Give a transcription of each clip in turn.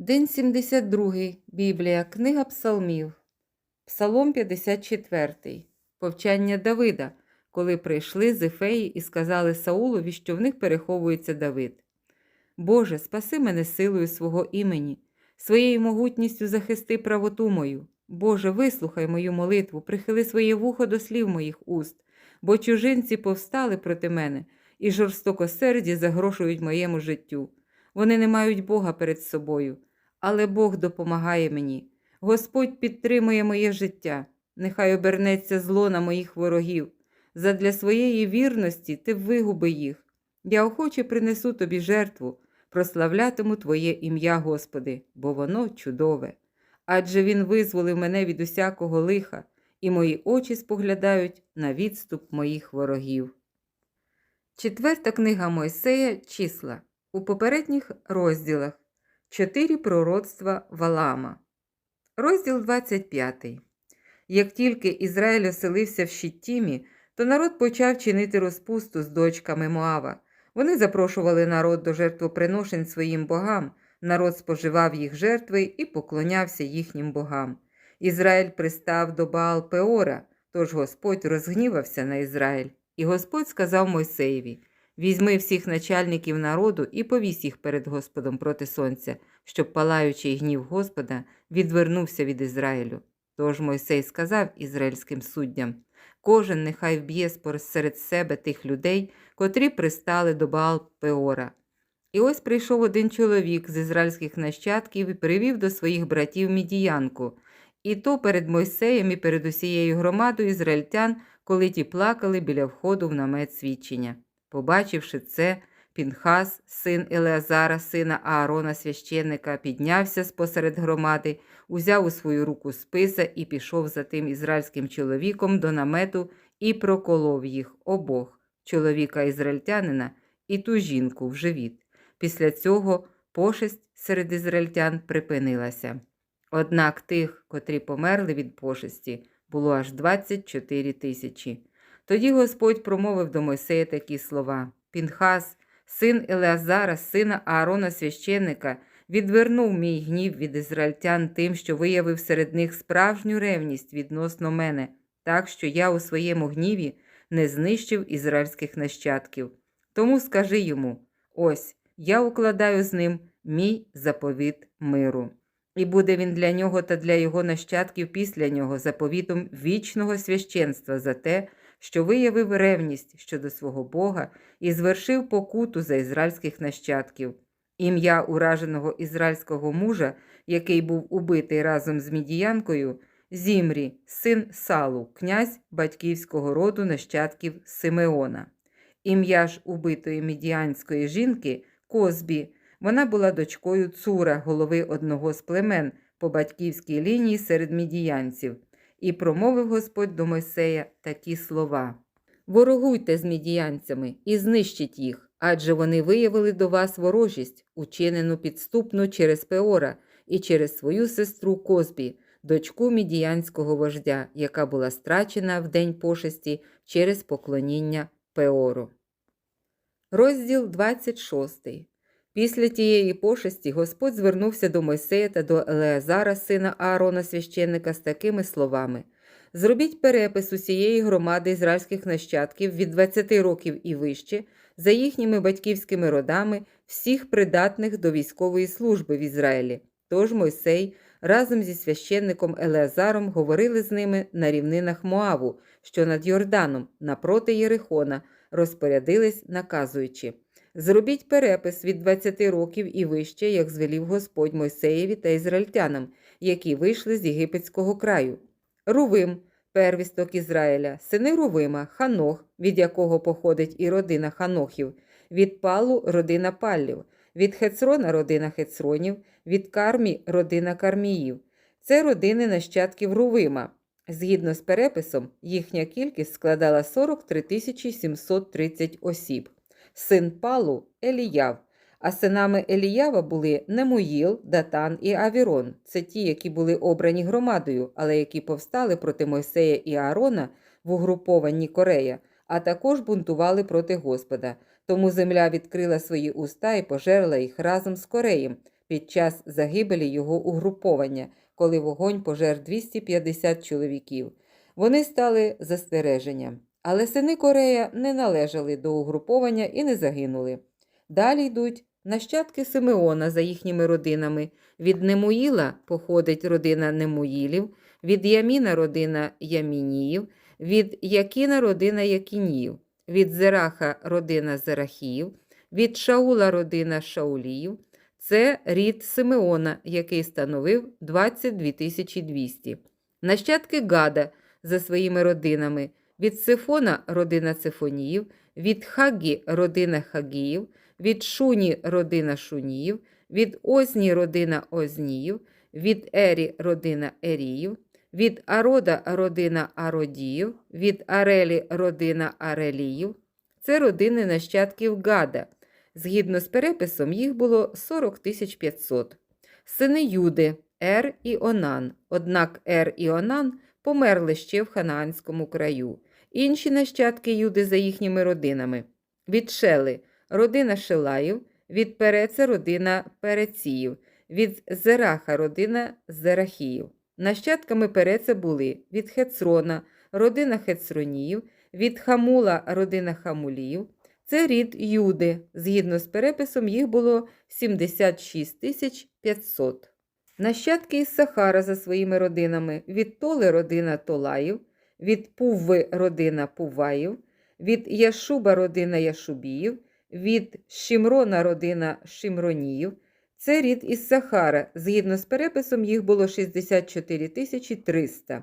День 72. Біблія. Книга Псалмів. Псалом 54. Повчання Давида, коли прийшли з Ефеї і сказали Саулові, що в них переховується Давид. Боже, спаси мене силою свого імені, своєю могутністю захисти правоту мою. Боже, вислухай мою молитву, прихили своє вухо до слів моїх уст, бо чужинці повстали проти мене і жорстокосерді загрошують моєму життю. Вони не мають Бога перед собою, але Бог допомагає мені. Господь підтримує моє життя. Нехай обернеться зло на моїх ворогів. Задля своєї вірності ти вигуби їх. Я охоче принесу тобі жертву, прославлятиму Твоє ім'я, Господи, бо воно чудове. Адже Він визволив мене від усякого лиха, і мої очі споглядають на відступ моїх ворогів. Четверта книга Мойсея Числа. У попередніх розділах Чотири пророцтва Валама. Розділ 25. Як тільки Ізраїль оселився в Щиттімі, то народ почав чинити розпусту з дочками Моава. Вони запрошували народ до жертвоприношень своїм богам, народ споживав їх жертви і поклонявся їхнім богам. Ізраїль пристав до Баал Пеора, тож Господь розгнівався на Ізраїль. І Господь сказав Мойсеєві: Візьми всіх начальників народу і повісь їх перед Господом проти сонця, щоб палаючий гнів Господа відвернувся від Ізраїлю. Тож Мойсей сказав ізраїльським суддям: Кожен нехай вб'є серед себе тих людей, котрі пристали до Баал Пеора. І ось прийшов один чоловік з ізраїльських нащадків і привів до своїх братів мідіянку, і то перед Мойсеєм і перед усією громадою ізраїльтян, коли ті плакали біля входу в намет свідчення. Побачивши це, Пінхас, син Елеазара, сина Аарона священника, піднявся спосеред громади, узяв у свою руку списа і пішов за тим ізраїльським чоловіком до намету і проколов їх обох чоловіка ізраїльтянина і ту жінку в живіт. Після цього пошесть серед ізраїльтян припинилася. Однак тих, котрі померли від пошесті, було аж 24 тисячі. Тоді Господь промовив до Мойсея такі слова: Пінхас, син Елеазара, сина Аарона священника, відвернув мій гнів від ізраїльтян тим, що виявив серед них справжню ревність відносно мене, так що я у своєму гніві не знищив ізраїльських нащадків. Тому скажи йому: ось я укладаю з ним мій заповіт миру. І буде він для нього та для його нащадків після нього заповітом вічного священства за те, що виявив ревність щодо свого Бога і звершив покуту за ізраїльських нащадків. Ім'я ураженого ізраїльського мужа, який був убитий разом з мідіянкою, Зімрі, син Салу, князь батьківського роду нащадків Симеона. Ім'я ж убитої мідіанської жінки Козбі. Вона була дочкою Цура, голови одного з племен по батьківській лінії серед мідіянців. І промовив Господь до Мойсея такі слова: Ворогуйте з мідіянцями і знищіть їх, адже вони виявили до вас ворожість, учинену підступну через Пеора і через свою сестру Козбі, дочку мідіянського вождя, яка була страчена в день пошесті через поклоніння Пеору. Розділ 26 Після тієї пошесті Господь звернувся до Мойсея та до Елеазара, сина Аарона священника, з такими словами: Зробіть перепис усієї громади ізраїльських нащадків від 20 років і вище, за їхніми батьківськими родами, всіх придатних до військової служби в Ізраїлі. Тож Мойсей разом зі священником Елеазаром говорили з ними на рівнинах Моаву, що над Йорданом, напроти Єрихона, розпорядились, наказуючи. Зробіть перепис від 20 років і вище, як звелів Господь Мойсеєві та ізраїльтянам, які вийшли з єгипетського краю. Рувим, первісток Ізраїля, сини Рувима, Ханох, від якого походить і родина Ханохів, від Палу родина Паллів, від Хецрона родина Хецронів, від Кармі родина Карміїв. Це родини нащадків Рувима. Згідно з переписом, їхня кількість складала 43 730 осіб син Палу Еліяв, а синами Еліява були Немуїл, Датан і Авірон. Це ті, які були обрані громадою, але які повстали проти Мойсея і Аарона в угрупованні Корея, а також бунтували проти Господа. Тому земля відкрила свої уста і пожерла їх разом з Кореєм, під час загибелі його угруповання, коли вогонь пожер 250 чоловіків. Вони стали застереженням. Але сини Корея не належали до угруповання і не загинули. Далі йдуть нащадки Симеона за їхніми родинами. Від Немуїла походить родина Немуїлів, від Яміна родина Ямініїв, від Якіна родина Якініїв, від Зераха родина Зерахіїв, від Шаула родина Шауліїв. Це рід Симеона, який становив 22 200. Нащадки Гада за своїми родинами. Від Сифона родина Цифоніїв, від Хагі родина Хагіїв, від Шуні родина Шуніїв, від Озні родина Озніїв, від Ері родина Еріїв, від Арода родина Ародіїв, від Арелі родина Ареліїв. Це родини нащадків Гада. Згідно з переписом, їх було 40 500. Сини Юди Ер і Онан. Однак Ер і Онан померли ще в Ханаанському краю. Інші нащадки Юди за їхніми родинами. Від Шели родина Шилаїв, від Переца родина Переціїв, від Зераха родина Зерахіїв. Нащадками Переца були від Хецрона родина Хецроніїв, від Хамула родина Хамуліїв. Це рід Юди. Згідно з переписом, їх було 76 тисяч 500. Нащадки із Сахара за своїми родинами від Толи родина Толаїв, від Пувви родина Пуваїв, від Яшуба родина Яшубіїв, від Шімрона родина Шимроніїв. Це рід із Сахара. Згідно з переписом, їх було 64 тисячі 300.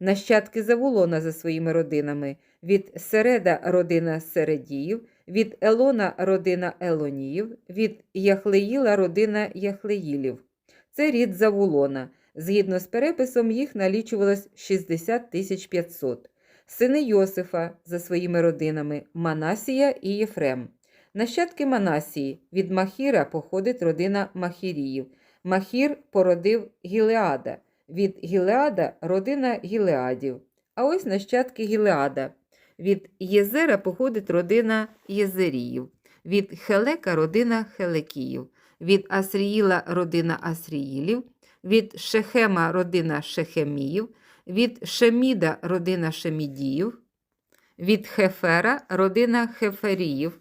Нащадки Завулона за своїми родинами від Середа родина Середіїв, від Елона родина Елоніїв, від Яхлеїла родина Яхлеїлів. Це рід Завулона. Згідно з переписом, їх налічувалось 60 тисяч 500. Сини Йосифа за своїми родинами Манасія і Єфрем. Нащадки Манасії від Махіра походить родина Махіріїв. Махір породив Гілеада. Від Гілеада родина Гілеадів. А ось нащадки Гілеада. Від Єзера походить родина Єзеріїв. Від Хелека родина Хелекіїв. Від Асріїла родина Асріїлів. Від Шехема родина Шехеміїв. Від Шеміда родина Шемідіїв. Від Хефера родина Хеферіїв.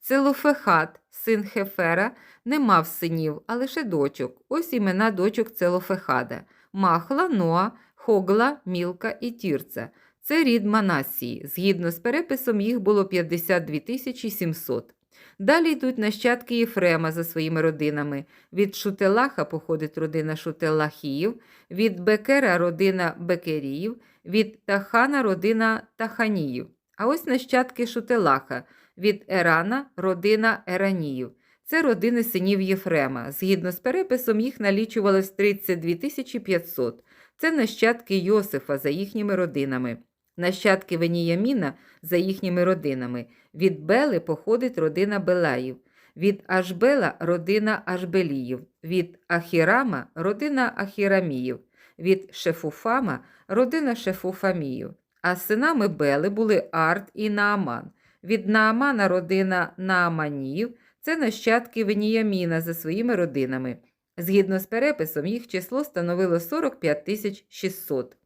Целофехат, син Хефера, не мав синів, а лише дочок. Ось імена дочок Целофехада Махла, Ноа, Хогла, Мілка і Тірца. Це рід Манасії. Згідно з переписом, їх було 52 тисячі 700. Далі йдуть нащадки Єфрема за своїми родинами. Від Шутелаха походить родина Шутелахіїв, від Бекера родина Бекеріїв, від Тахана родина Таханіїв. А ось нащадки Шутелаха від Ерана родина Ераніїв. Це родини синів Єфрема. Згідно з переписом, їх налічувалось 32 тисячі 500. Це нащадки Йосифа за їхніми родинами. Нащадки Веніяміна за їхніми родинами. Від Бели походить родина Белаїв, від Ашбела родина Ашбеліїв, від Ахірама родина Ахіраміїв, від Шефуфама родина Шефуфаміїв. А синами Бели були Арт і Нааман. Від Наамана родина Нааманіїв це нащадки Веніяміна за своїми родинами. Згідно з переписом, їх число становило 45 тисяч 600.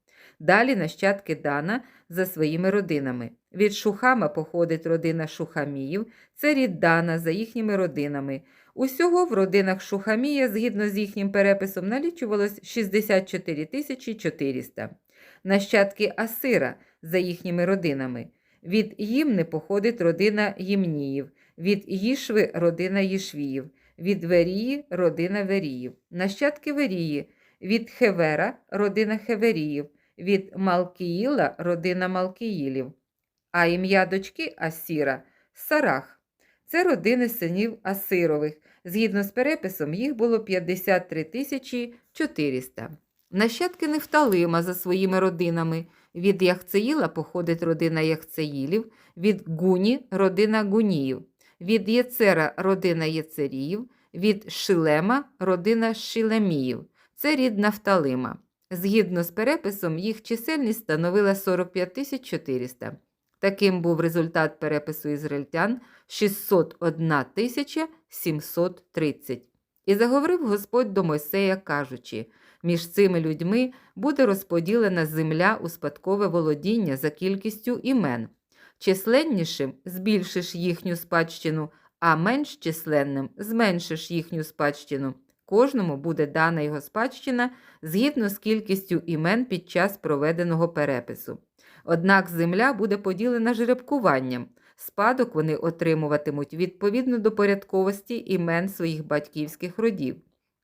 Далі нащадки Дана за своїми родинами. Від Шухама походить родина Шухаміїв, це рід Дана за їхніми родинами. Усього в родинах Шухамія, згідно з їхнім переписом, налічувалось 64 тисячі 400. Нащадки Асира за їхніми родинами. Від Їмни походить родина Їмніїв, від Їшви родина Їшвіїв, від Верії родина Веріїв, нащадки Верії, від Хевера родина Хеверіїв, від Малкіїла родина Малкіїлів. А ім'я дочки Асіра Сарах. Це родини синів Асирових. Згідно з переписом, їх було 53 тисячі 400. Нащадки Нефталима за своїми родинами. Від Яхцеїла походить родина Яхцеїлів, від Гуні родина Гуніїв, від Єцера родина Єцеріїв, від Шилема родина Шилеміїв. Це рід Нафталима. Згідно з переписом, їх чисельність становила 45 тисяч 400. Таким був результат перепису ізраїльтян 601 730. І заговорив Господь до Мойсея, кажучи: між цими людьми буде розподілена земля у спадкове володіння за кількістю імен. Численнішим збільшиш їхню спадщину, а менш численним зменшиш їхню спадщину. Кожному буде дана його спадщина згідно з кількістю імен під час проведеного перепису. Однак земля буде поділена жеребкуванням. Спадок вони отримуватимуть відповідно до порядковості імен своїх батьківських родів.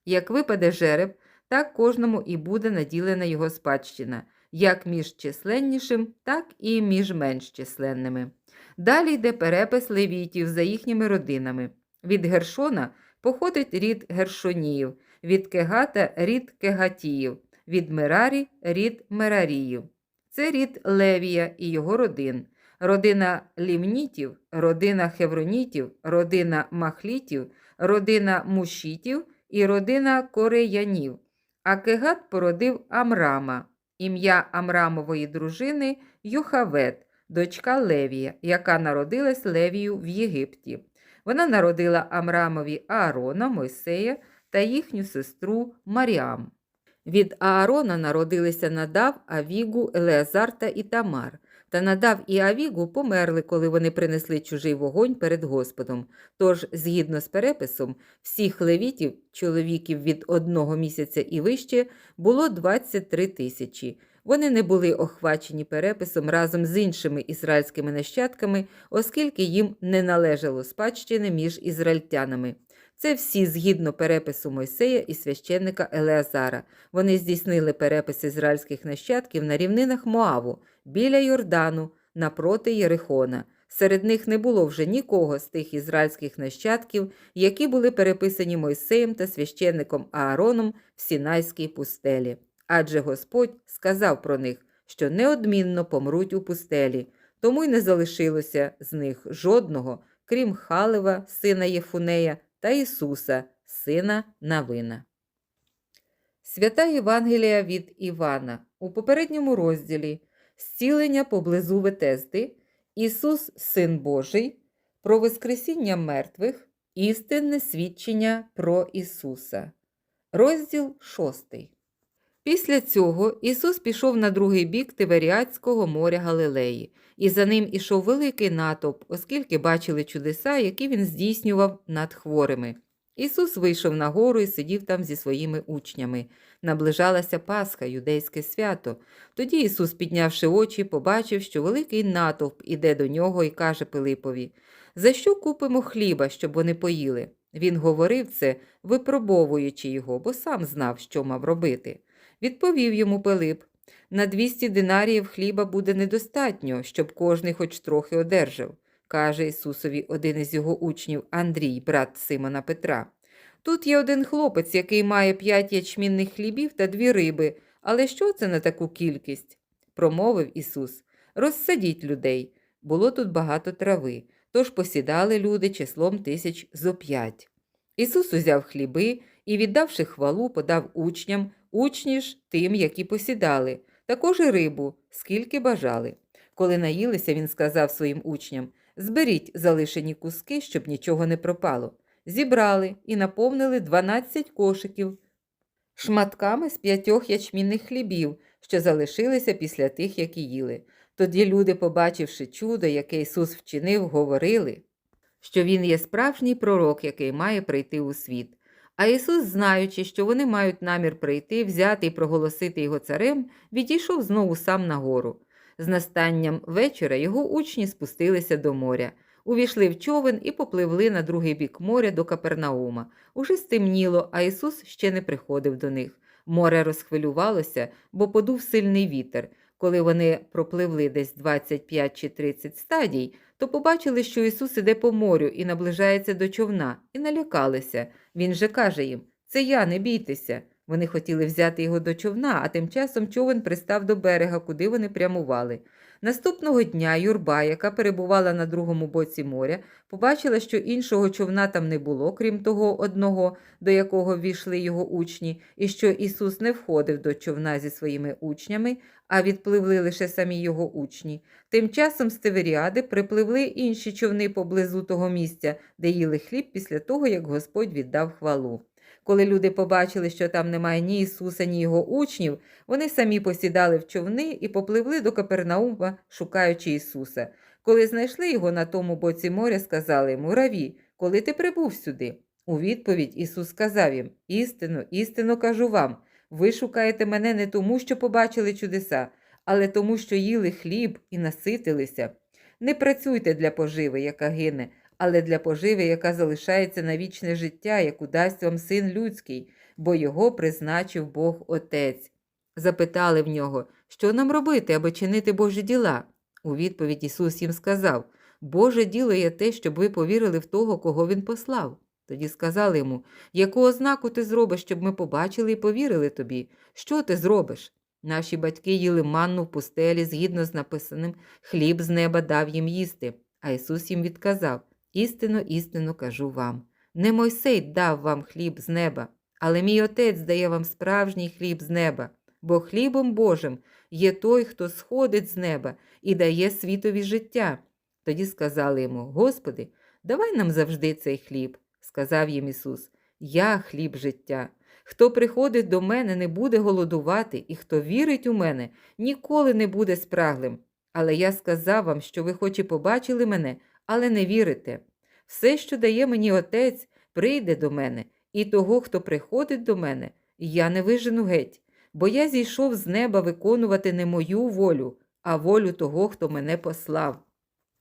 Як випаде жереб, так кожному і буде наділена його спадщина, як між численнішим, так і між менш численними. Далі йде перепис левітів за їхніми родинами. Від Гершона походить рід Гершоніїв, від Кегата рід Кегатіїв, від Мерарі рід Мераріїв. Це рід Левія і його родин, родина лімнітів, родина хевронітів, родина махлітів, родина мушітів і родина кореянів. А Кегат породив Амрама, ім'я Амрамової дружини Йохавет, дочка Левія, яка народилась Левію в Єгипті. Вона народила Амрамові Аарона, Мойсея та їхню сестру Маріам. Від Аарона народилися Надав, Авігу, Елеазар та Ітамар. Та Надав і Авігу померли, коли вони принесли чужий вогонь перед Господом. Тож, згідно з переписом, всіх левітів, чоловіків від одного місяця і вище, було 23 тисячі. Вони не були охвачені переписом разом з іншими ізраїльськими нащадками, оскільки їм не належало спадщини між ізраїльтянами. Це всі згідно перепису Мойсея і священника Елеазара. Вони здійснили перепис ізраїльських нащадків на рівнинах Моаву, біля Йордану, напроти Єрихона. Серед них не було вже нікого з тих ізраїльських нащадків, які були переписані Мойсеєм та священником Аароном в Сінайській пустелі. Адже Господь сказав про них, що неодмінно помруть у пустелі, тому й не залишилося з них жодного, крім Халева, сина Єфунея, та Ісуса, сина Навина. Свята Євангелія від Івана у попередньому розділі Зцілення поблизу Ветезди, Ісус, Син Божий, про Воскресіння мертвих, істинне свідчення про Ісуса. Розділ 6. Після цього Ісус пішов на другий бік Тиверіатського моря Галилеї, і за ним ішов великий натовп, оскільки бачили чудеса, які він здійснював над хворими. Ісус вийшов на гору і сидів там зі своїми учнями. Наближалася Пасха, юдейське свято. Тоді Ісус, піднявши очі, побачив, що великий натовп іде до нього і каже Пилипові: За що купимо хліба, щоб вони поїли? Він говорив це, випробовуючи його, бо сам знав, що мав робити. Відповів йому Пилип на 200 динаріїв хліба буде недостатньо, щоб кожний хоч трохи одержав, каже Ісусові один із його учнів Андрій, брат Симона Петра. Тут є один хлопець, який має п'ять ячмінних хлібів та дві риби. Але що це на таку кількість? промовив Ісус. Розсадіть людей. Було тут багато трави, тож посідали люди числом тисяч зо п'ять. Ісус узяв хліби і, віддавши хвалу, подав учням, учні ж тим, які посідали, також і рибу, скільки бажали. Коли наїлися, він сказав своїм учням Зберіть залишені куски, щоб нічого не пропало. Зібрали і наповнили 12 кошиків шматками з п'ятьох ячмінних хлібів, що залишилися після тих, які їли. Тоді люди, побачивши чудо, яке Ісус вчинив, говорили, що Він є справжній пророк, який має прийти у світ. А Ісус, знаючи, що вони мають намір прийти, взяти і проголосити його царем, відійшов знову сам на гору. З настанням вечора його учні спустилися до моря, увійшли в човен і попливли на другий бік моря до Капернаума. Уже стемніло, а Ісус ще не приходив до них. Море розхвилювалося, бо подув сильний вітер. Коли вони пропливли десь 25 чи 30 стадій, то побачили, що Ісус іде по морю і наближається до човна, і налякалися. Він же каже їм: Це я, не бійтеся. Вони хотіли взяти його до човна, а тим часом човен пристав до берега, куди вони прямували. Наступного дня юрба, яка перебувала на другому боці моря, побачила, що іншого човна там не було, крім того одного, до якого ввійшли його учні, і що Ісус не входив до човна зі своїми учнями, а відпливли лише самі його учні. Тим часом з Тиверіади припливли інші човни поблизу того місця, де їли хліб після того, як Господь віддав хвалу. Коли люди побачили, що там немає ні Ісуса, ні його учнів, вони самі посідали в човни і попливли до Капернаума, шукаючи Ісуса. Коли знайшли його на тому боці моря, сказали йому Раві, коли ти прибув сюди? У відповідь Ісус сказав їм: Істинно, істинно кажу вам, ви шукаєте мене не тому, що побачили чудеса, але тому, що їли хліб і наситилися. Не працюйте для поживи, яка гине, але для поживи, яка залишається на вічне життя, яку дасть вам син людський, бо його призначив Бог Отець. Запитали в нього, що нам робити, аби чинити Божі діла. У відповідь Ісус їм сказав: Боже діло є те, щоб ви повірили в того, кого Він послав. Тоді сказали йому, яку ознаку ти зробиш, щоб ми побачили і повірили тобі? Що ти зробиш? Наші батьки їли манну в пустелі, згідно з написаним, хліб з неба дав їм їсти. А Ісус їм відказав: Істинно, істинно кажу вам. Не Мойсей дав вам хліб з неба, але мій Отець дає вам справжній хліб з неба, бо хлібом Божим є той, хто сходить з неба і дає світові життя. Тоді сказали йому: Господи, давай нам завжди цей хліб. Сказав їм Ісус: Я хліб життя. Хто приходить до мене, не буде голодувати, і хто вірить у мене, ніколи не буде спраглим. Але я сказав вам, що ви хоч і побачили мене, але не вірите. Все, що дає мені Отець, прийде до мене, і того, хто приходить до мене, я не вижену геть, бо я зійшов з неба виконувати не мою волю, а волю того, хто мене послав.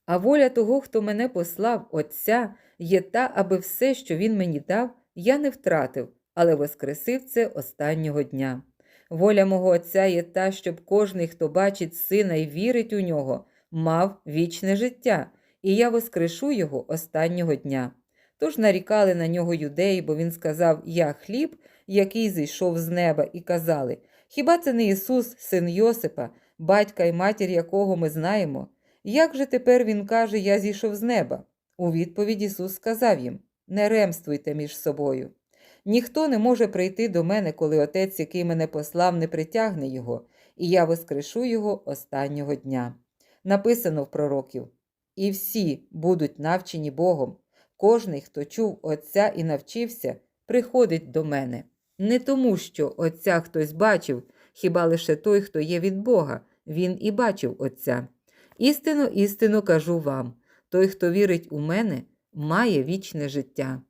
А воля того, хто мене послав, Отця, є та, аби все, що він мені дав, я не втратив, але воскресив це останнього дня. Воля мого Отця є та, щоб кожний, хто бачить сина і вірить у нього, мав вічне життя, і я воскрешу його останнього дня. Тож нарікали на нього юдеї, бо він сказав: Я хліб, який зійшов з неба, і казали: Хіба це не Ісус, син Йосипа, батька і матір якого ми знаємо? Як же тепер він каже, я зійшов з неба? У відповідь Ісус сказав їм: Не ремствуйте між собою. Ніхто не може прийти до мене, коли Отець, який мене послав, не притягне його, і я воскрешу його останнього дня. Написано в пророків: І всі будуть навчені Богом. Кожний, хто чув Отця і навчився, приходить до мене. Не тому, що Отця хтось бачив, хіба лише той, хто є від Бога, він і бачив Отця. Істину, істину кажу вам: той, хто вірить у мене, має вічне життя.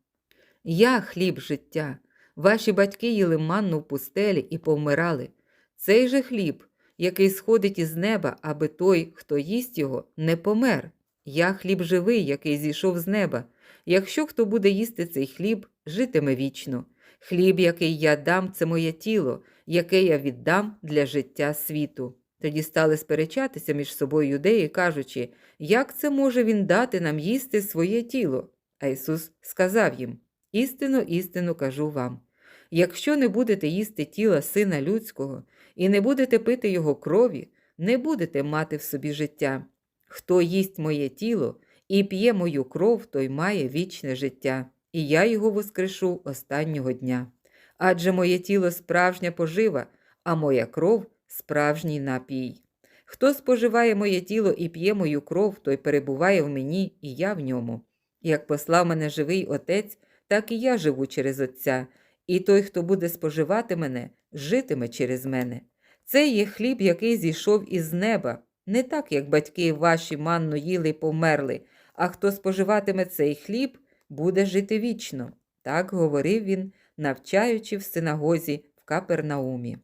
Я хліб життя. Ваші батьки їли манну в пустелі і повмирали. Цей же хліб, який сходить із неба, аби той, хто їсть його, не помер. Я хліб живий, який зійшов з неба. Якщо хто буде їсти цей хліб, житиме вічно. Хліб, який я дам, це моє тіло, яке я віддам для життя світу. Тоді стали сперечатися між собою юдеї, кажучи, як це може він дати нам їсти своє тіло? А Ісус сказав їм: Істину, істину кажу вам. Якщо не будете їсти тіла Сина Людського і не будете пити Його крові, не будете мати в собі життя. Хто їсть моє тіло і п'є мою кров, той має вічне життя, і я його воскрешу останнього дня. Адже моє тіло справжня пожива, а моя кров справжній напій. Хто споживає моє тіло і п'є мою кров, той перебуває в мені, і я в ньому. Як послав мене живий Отець, так і я живу через Отця, і той, хто буде споживати мене, житиме через мене. Це є хліб, який зійшов із неба, не так, як батьки ваші манну їли й померли, а хто споживатиме цей хліб, буде жити вічно. Так говорив він, навчаючи в синагозі в Капернаумі.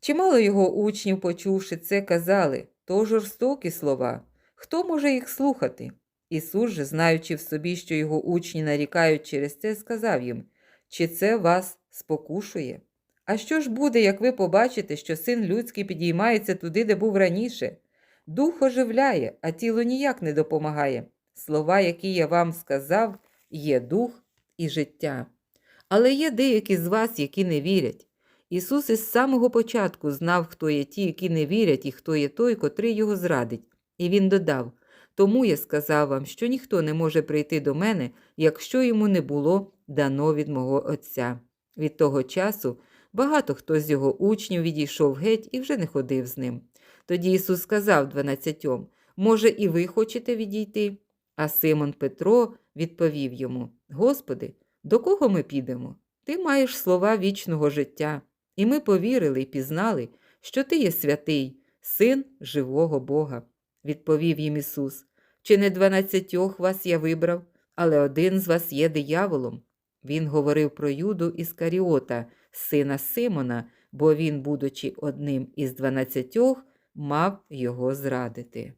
Чимало його учнів, почувши це, казали то жорстокі слова. Хто може їх слухати? Ісус же, знаючи в собі, що його учні нарікають через це, сказав їм чи це вас спокушує? А що ж буде, як ви побачите, що син людський підіймається туди, де був раніше? Дух оживляє, а тіло ніяк не допомагає. Слова, які я вам сказав, є дух і життя. Але є деякі з вас, які не вірять. Ісус із самого початку знав, хто є ті, які не вірять, і хто є той, котрий його зрадить. І він додав Тому я сказав вам, що ніхто не може прийти до мене, якщо йому не було дано від мого Отця. Від того часу багато хто з його учнів відійшов геть і вже не ходив з ним. Тоді Ісус сказав дванадцятьом Може, і ви хочете відійти? А Симон Петро відповів йому Господи, до кого ми підемо? Ти маєш слова вічного життя, і ми повірили і пізнали, що ти є святий, син живого Бога. Відповів їм Ісус. Чи не дванадцятьох вас я вибрав, але один з вас є дияволом. Він говорив про Юду Іскаріота, сина Симона, бо він, будучи одним із дванадцятьох, мав його зрадити.